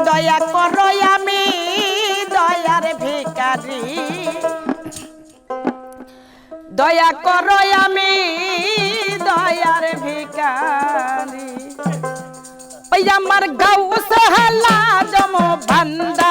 দয়া করো আমি, দয়ার ভিকারি দয়া করো আমি, দয়ার ভিকারি আমার গাউ সহলা জম বান্দা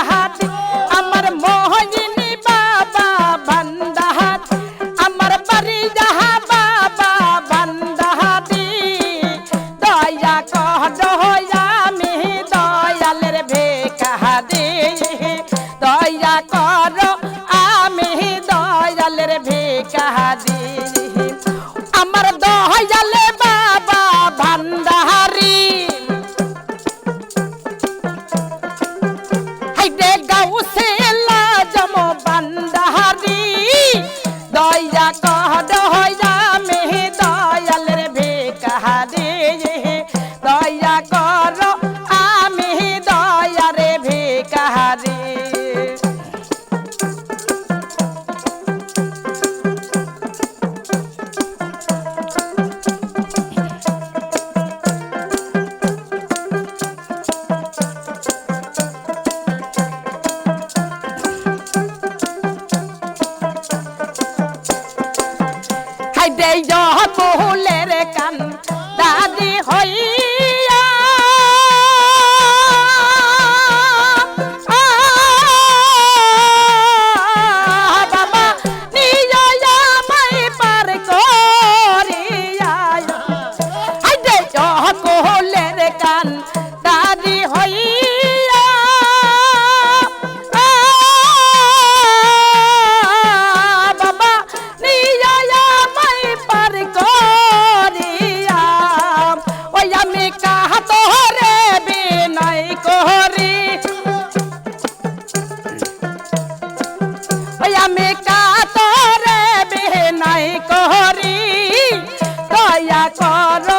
ya cho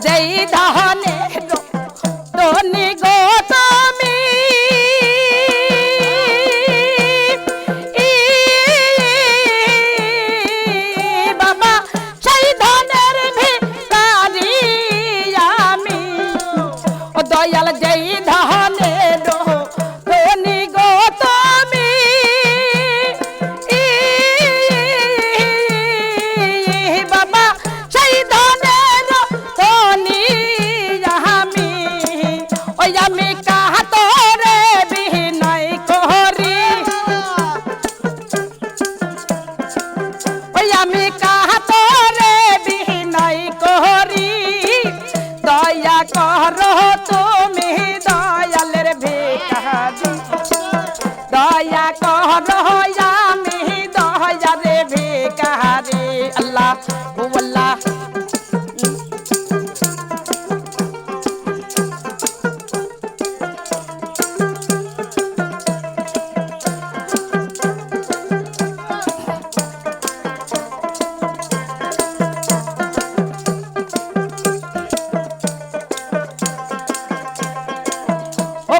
যেই দহনে দনি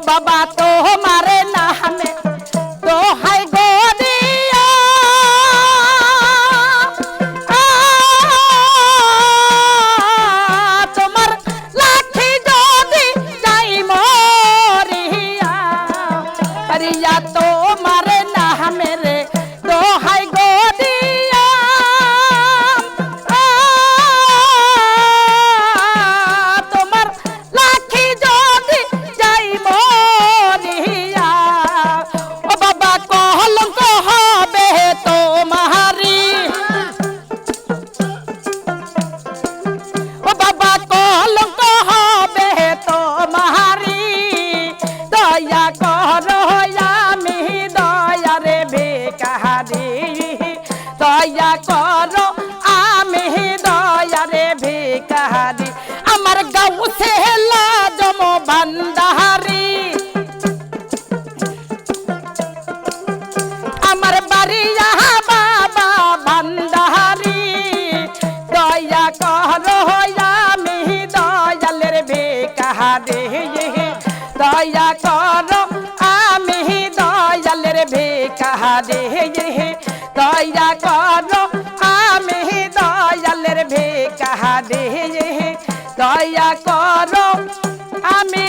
বাবা তোমার দয়া করো, আমি দয়ারে ভিকারি আমার গাউ সে হেলা জম ভান্ডারি। আমার বাড়ি বাবা ভান্ডারি। দয়া করো, আমি দয়ালের ভিকারি দয়া করো, আমি দয়ালের ভিকারি দয়া করো আমি দয়ালের ভিক্ষা দে দয়া করো আমি